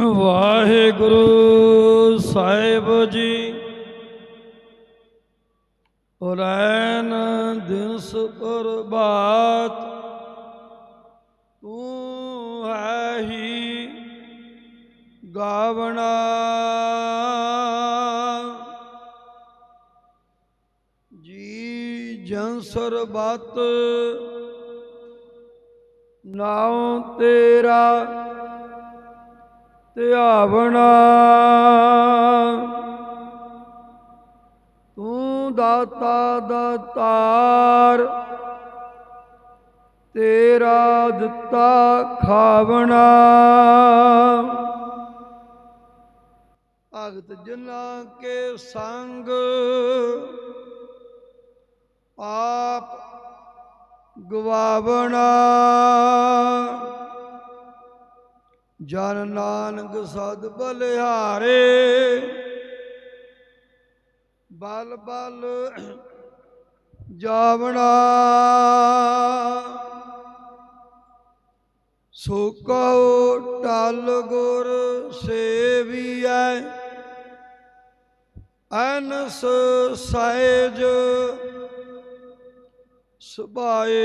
ਵਾਹਿਗੁਰੂ ਸਾਹਿਬ ਜੀ। ਉਰੈਨ ਦਿਨਸ ਪ੍ਰਭਾਤ ਤੂੰ ਹੈ ਹੀ ਗਾਵਣਾ। ਜੀ ਜਨ ਸਰਬਤ, ਨਾਉ ਤੇਰਾ ਧਿਆਵਣਾ। ਤੂੰ ਦਾਤਾ ਦਾਤਾਰ ਤੇਰਾ ਦਿੱਤਾ ਖਾਵਣਾ। ਭਗਤ ਜਨਾਂ ਕੇ ਸੰਗ ਪਾਪ ਗਵਾਵਣਾ। ਜਨ ਨਾਨਕ ਸਦ ਬਲਿਹਾਰੇ, ਬਲ ਬਲ ਜਾਵਣਾ। ਸੋ ਕਹੋ ਟਲ ਗੁਰ ਸੇਵੀਐ, ਅਨਸ ਸਹਿਜ ਸੁਭਾਏ।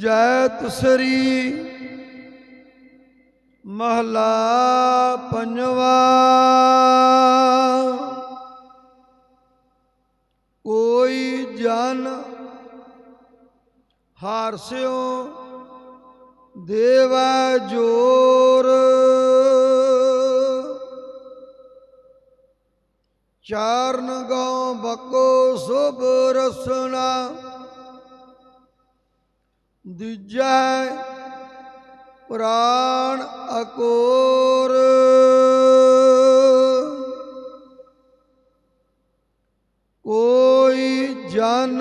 ਜੈਤ ਤਸਰੀ ਮਹਲਾ ਪੰਜਵਾ। ਕੋਈ ਜਨ ਹਾਰਸਿਓ ਦੇਵਾ ਜੋਰ। ਚਾਰਨ ਗਉ ਬਕੋ ਸੁਭ ਰਸਨਾ। ਦੂਜੈ ਪ੍ਰਾਣ ਅਕੋਰ। ਕੋਈ ਜਨ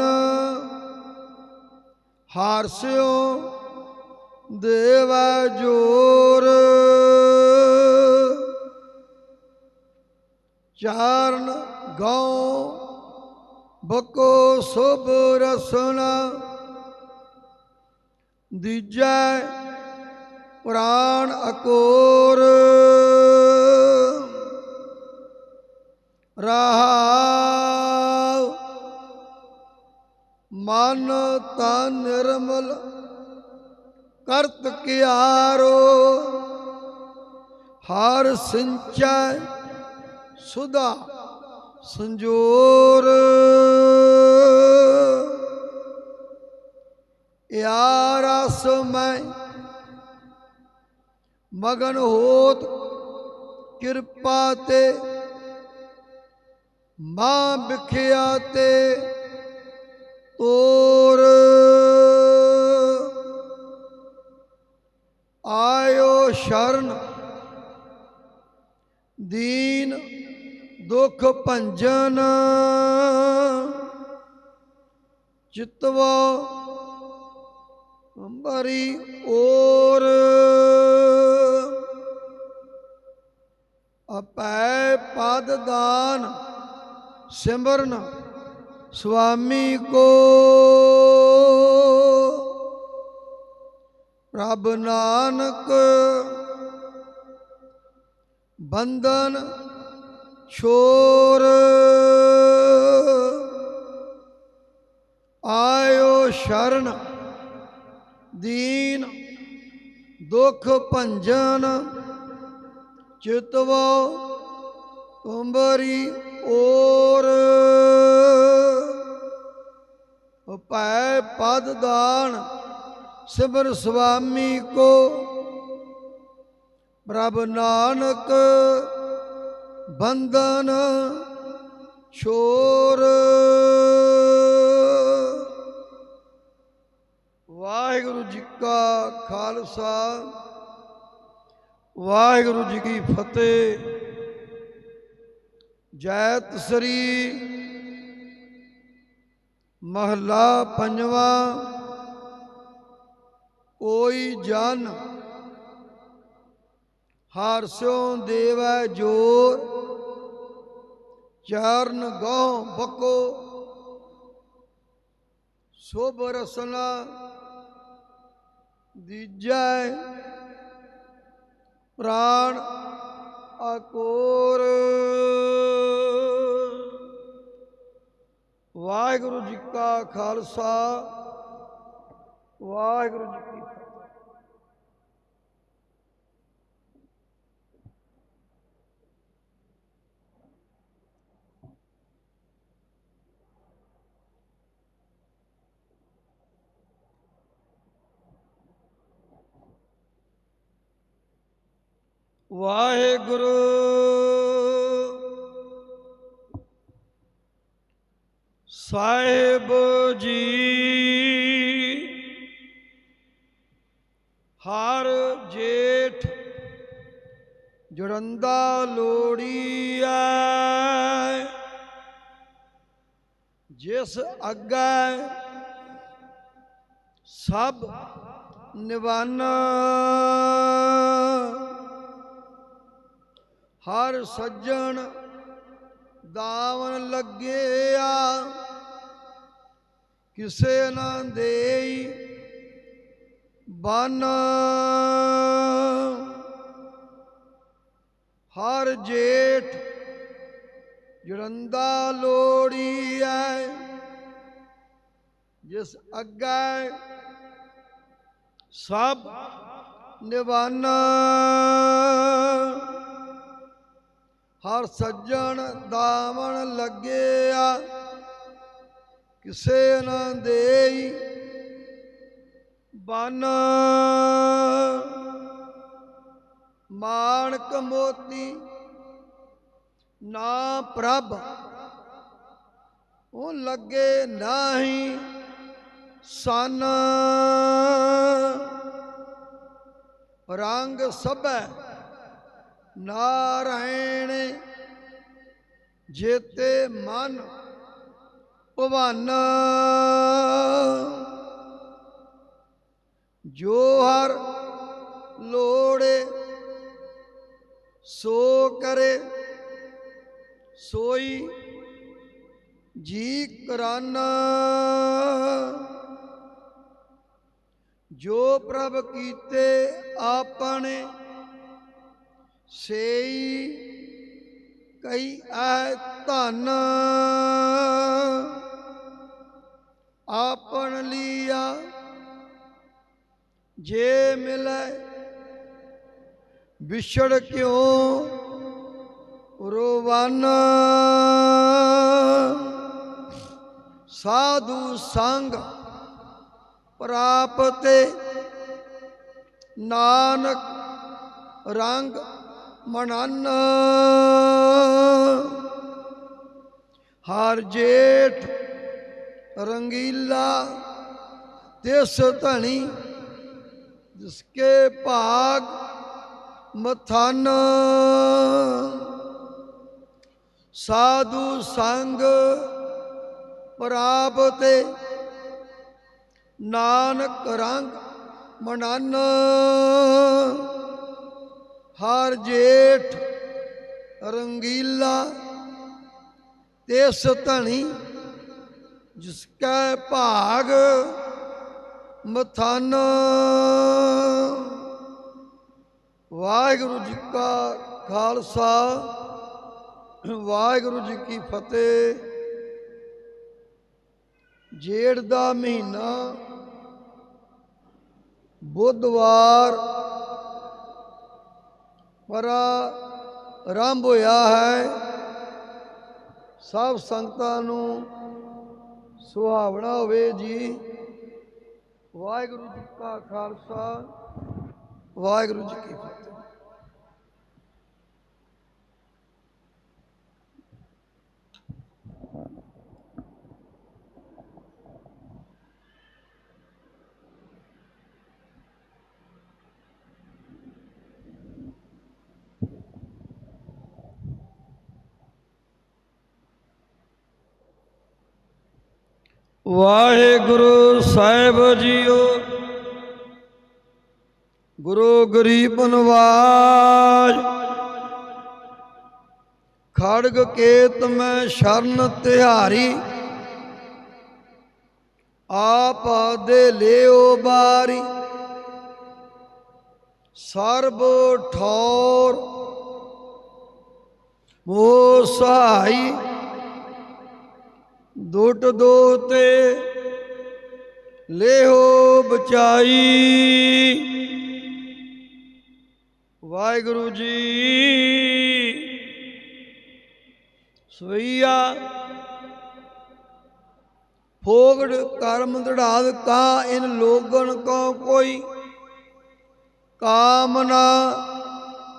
ਹਾਰਸਿਓ ਦੇਵਾ ਜੋਰ। ਚਾਰਨ ਗਉ ਬਕੋ ਸੁਭ ਰਸਨਾ ਦੀਜੈ ਪ੍ਰਾਣ ਅਕੋਰ। ਰਹਾਉ ਮਨ ਤਨ ਨਿਰਮਲ ਕਰਤ ਕਿਆਰੋ। ਹਰ ਸਿੰਚੈ ਸੁਦਾ ਸੰਜੋਰ। ਯਾਰ ਰਸ ਮੈਂ ਮਗਨ ਹੋਤ ਕਿਰਪਾ ਤੇ, ਮਾਂ ਵਿਖਿਆ ਤੇ ਤੋਰ। ਆਇਓ ਸ਼ਰਨ, ਦੀਨ ਦੁਖ ਭੰਜਨ, ਚਿਤਵਾ ਅੰਬਰੀ ਔਰ ਅਪੈ ਪਦ ਦਾਨ ਸਿਮਰਨ ਸੁਆਮੀ ਕੋ। ਪ੍ਰਭ ਨਾਨਕ ਬੰਧਨ ਛੋਰ ਆਇਓ ਸ਼ਰਨ ਦੀਨ, ਦੁਖ ਭੰਜਨ, ਚਿਤਵੋ ਤੁੰਬਰੀ ਔਰ। ਉਪੈ ਪਦ ਦਾਨ, ਸਿਮਰ ਸੁਆਮੀ ਕੋ। ਪ੍ਰਭ ਨਾਨਕ ਬੰਧਨ, ਛੋਰ। ਵਾਹਿਗੁਰੂ ਜੀ ਕਾ ਖਾਲਸਾ, ਵਾਹਿਗੁਰੂ ਜੀ ਕੀ ਫਤਿਹ। ਜੈਤ ਸ੍ਰੀ ਮਹਲਾ ਪੰਜਵਾਂ, ਕੋਈ ਜਨ ਹਰ ਦੇਵੈ ਜੋਰ, ਚਰਨ ਗਉ ਬਕੋ, ਸੋਭ ਰਸਨਾ ਦੀਜੈ ਪ੍ਰਾਣ ਅਕੋਰ। ਵਾਹਿਗੁਰੂ ਜੀ ਕਾ ਖਾਲਸਾ ਵਾਹਿਗੁਰੂ ਜੀ ਕੀ ਵਾਹਿਗੁਰੂ। ਸਾਹਿਬ ਜੀ ਹਰ ਜੇਠ ਜੁੜੰਦਾ ਲੋੜੀਐ ਜਿਸ ਅੱਗੇ ਸਭ ਨਿਵਾਨ। ਹਰ ਸੱਜਣ ਦਾਵਨ ਲੱਗਿਆ ਕਿਸੇ ਨਾ ਦੇਈ ਬਨ। ਹਰ ਜੇਠ ਜੁੜੰਦਾ ਲੋੜੀ ਐ। ਜਿਸ ਅੱਗੇ ਸਭ ਨਿਵਾਨ। ਹਰ ਸੱਜਣ ਦਾਵਣ ਲੱਗਿਆ, ਕਿਸੇ ਨਾ ਦੇਈ ਬਨ। ਮਾਣਕ ਮੋਤੀ ਨਾ ਪ੍ਰਭ, ਉਹ ਲੱਗੇ ਨਹੀਂ ਸਨ। ਰੰਗ ਸਭੈ ਨਾਰਾਇਣ ਜੇਤੇ ਮਨ ਭਵਨ। ਜੋ ਹਰ ਲੋੜੇ, ਸੋ ਕਰੇ, ਸੋਈ ਜੀ ਕਰਨ। ਜੋ ਪ੍ਰਭ ਕੀਤੇ, ਆਪਣੇ ਸੇਈ ਕਈ ਐ ਧਨ ਆਪਣ ਲੀਆ। ਜੇ ਮਿਲੈ ਵਿਛੜ ਕਿਉ ਰੋਵਨ? ਸਾਧੂ ਸੰਗ ਪ੍ਰਾਪਤੇ ਨਾਨਕ ਰੰਗ ਮਨਨ। ਹਰ ਜੇਠ ਰੰਗੀਲਾ, ਤਿਸ ਧਣੀ ਜਿਸਕੇ ਭਾਗ ਮਥਨ। ਸਾਧੂ ਸੰਗ ਪ੍ਰਾਪਤੇ ਨਾਨਕ ਰੰਗ ਮਨਨ। ਹਰ ਜੇਠ ਰੰਗੀਲਾ ਤਿਸ ਧਣੀ ਜਿਸਕਾ ਭਾਗ ਮਥਨ। ਵਾਹਿਗੁਰੂ ਜੀ ਕਾ ਖਾਲਸਾ, ਵਾਹਿਗੁਰੂ ਜੀ ਕੀ ਫਤਿਹ। ਜੇੜ ਦਾ ਮਹੀਨਾ ਬੁੱਧਵਾਰ ਪਰ ਆਰੰਭ ਹੋਇਆ ਹੈ। ਸਭ ਸੰਗਤਾਂ ਨੂੰ ਸੁਹਾਵਣਾ ਹੋਵੇ ਜੀ। ਵਾਹਿਗੁਰੂ ਜੀ ਕਾ ਖਾਲਸਾ, ਵਾਹਿਗੁਰੂ ਜੀ ਕੀ ਫਤਿਹ। ਵਾਹਿਗੁਰੂ ਸਾਹਿਬ ਜੀਓ। ਗੁਰੂ ਗਰੀਬ ਨਵਾਜ। ਖੜਗ ਕੇਤ ਮੈਂ ਸ਼ਰਨ ਤਿਹਾਰੀ। ਆਪ ਦੇ ਲਿਓ ਬਾਰੀ। ਸਰਬ ਠੌਰ। ਮੋ ਸਹਾਈ। ਦੁੱਟ ਦੋਤੇ ਲੇਹੋ ਬਚਾਈ। ਵਾਹਿਗੁਰੂ ਜੀ ਸਵਈਆ, ਫੋਗੜ ਕਰਮ ਦੜਾਦ ਕਾ ਇਨ ਲੋਗਨ ਕੋ ਕੋਈ ਕਾਮਨਾ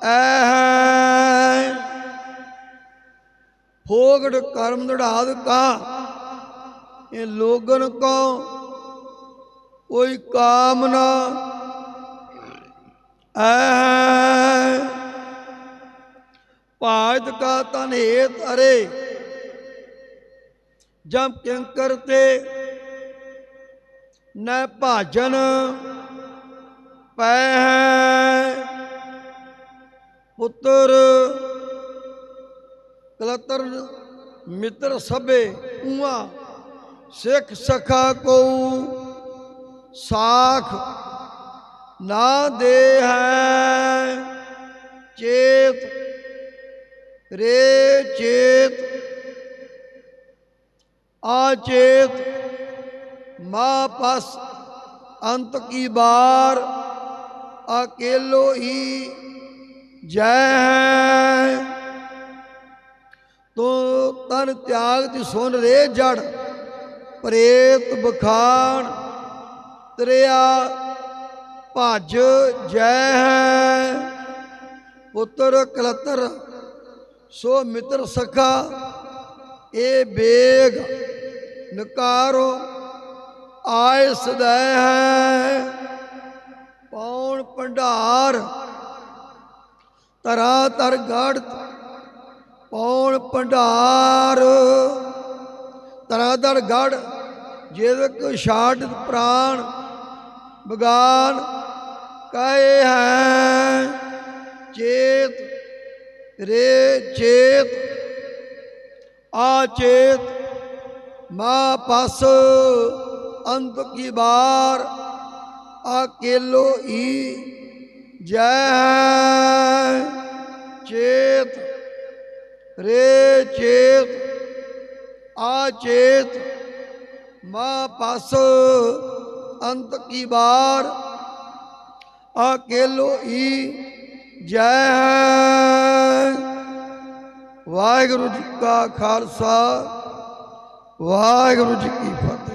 ਐ ਫੋਗੜ ਕਰਮ ਦੜਾਦ ਕਾ ਇਹ ਲੋਗਨ ਕੋ ਕੋਈ ਕਾਮਨਾ ਐ। ਭਾਜ ਕਾ ਤਨ ਹੇਤ ਅਰੇ, ਜਮ ਕਿੰਕਰ ਤੇ ਨ ਭਾਜਨ ਪੈ। ਹੈ ਪੁੱਤਰ ਕਲਤਰ ਮਿੱਤਰ ਸਭੇ ਉਆ ਸਿੱਖ ਸਖਾ ਕੋ ਸਾਖ ਨਾ ਦੇ ਹੈ ਚੇਤ, ਰੇ ਚੇਤ ਆਚੇਤ ਮਾ ਪਸ ਅੰਤ ਕੀ ਬਾਰ, ਅਕੇਲੋ ਹੀ ਜੈ। ਹੈ ਤੋ ਤਨ ਤਿਆਗ ਦੀ ਸੁਨ ਰੇ ਜੜ ਪ੍ਰੇਤ ਬਖਾਣ, ਤਰਿਆ ਭਜ ਜੈ ਹੈ। ਪੁੱਤਰ ਕਲਤਰ, ਸੋ ਮਿੱਤਰ ਸਖਾ ਇਹ ਬੇਗ ਨਕਾਰੋ, ਆਏ ਸਦੈ ਹੈ। ਪੌਣ ਭੰਡਾਰ ਤਰਾ ਤਰ ਗੜ ਪੌਣ ਭੰਡਾਰ ਤਰਾ ਤਰ ਗੜ ਜਿਦਕ ਛਾਟ ਪ੍ਰਾਣ ਬਗਾਨ ਕਹੇ ਹੈ ਚੇਤ ਰੇ ਚੇਤ ਆਚੇਤ ਮਾ ਪਸ, ਅੰਤ ਕੀ ਬਾਰ ਅਕੇਲੋ ਹੀ ਜੈ ਹੈ। ਚੇਤ, ਰੇ ਚੇਤ ਆਚੇਤ ਮਾ ਪਾਸ, ਅੰਤ ਕੀ ਬਾਰ? ਅਕੇਲੋ ਹੀ ਜੈ ਵਾਹਿਗੁਰੂ ਜੀ ਕਾ ਖਾਲਸਾ, ਵਾਹਿਗੁਰੂ ਜੀ ਕੀ ਫਤਿਹ।